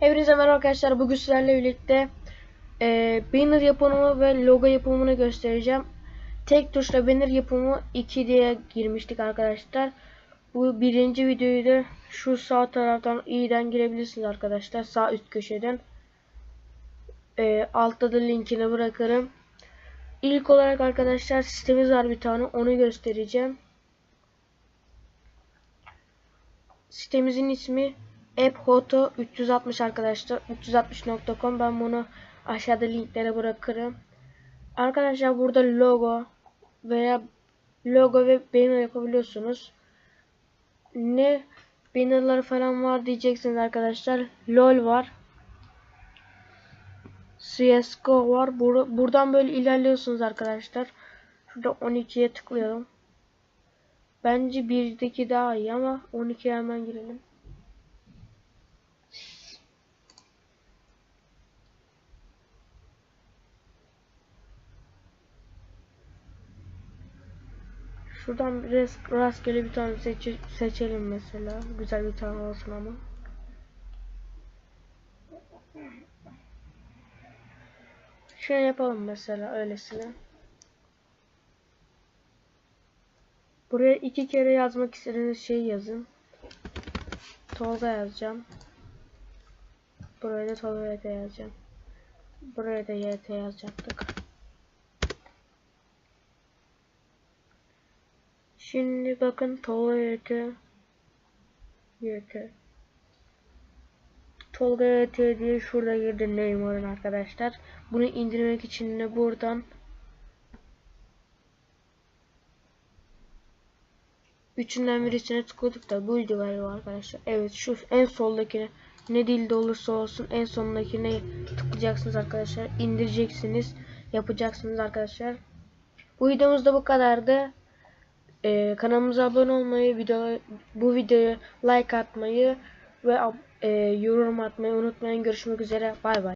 Hepinize merhaba arkadaşlar. Bugün sizlerle birlikte e, banner yapımı ve logo yapımını göstereceğim. Tek tuşla banner yapımı 2 diye girmiştik arkadaşlar. Bu birinci videoyu da şu sağ taraftan iyiden girebilirsiniz arkadaşlar. Sağ üst köşeden. E, altta da linkini bırakırım. İlk olarak arkadaşlar sitemiz var bir tane. Onu göstereceğim. Sitemizin ismi apphoto 360 arkadaşlar. 360.com ben bunu aşağıda linklere bırakırım. Arkadaşlar burada logo veya logo ve banner yapabiliyorsunuz. Ne bannerları falan var diyeceksiniz arkadaşlar. Lol var. CSGO var. Bur buradan böyle ilerliyorsunuz arkadaşlar. Şurada 12'ye tıklayalım. Bence 1'deki daha iyi ama 12'ye hemen girelim Şuradan rastgele bir tane seç, seçelim mesela. Güzel bir tane olsun ama. Şöyle yapalım mesela öylesine. Buraya iki kere yazmak istediğiniz şeyi yazın. Tolga yazacağım. Buraya da Tolga yazacağım. Buraya da YT yazacaktık. Şimdi bakın Tolga YT YT Tolga YT diye şurada girdi Neymar'ın arkadaşlar. Bunu indirmek için de buradan Üçünden birisine tıkladık da buydu galiba arkadaşlar. Evet şu en soldakine ne dilde olursa olsun en sondakine tıklayacaksınız arkadaşlar. indireceksiniz. Yapacaksınız arkadaşlar. Bu videomuz da bu kadardı. Ee, kanalımıza abone olmayı, video, bu videoya like atmayı ve e, yorum atmayı unutmayın. Görüşmek üzere. Bay bay.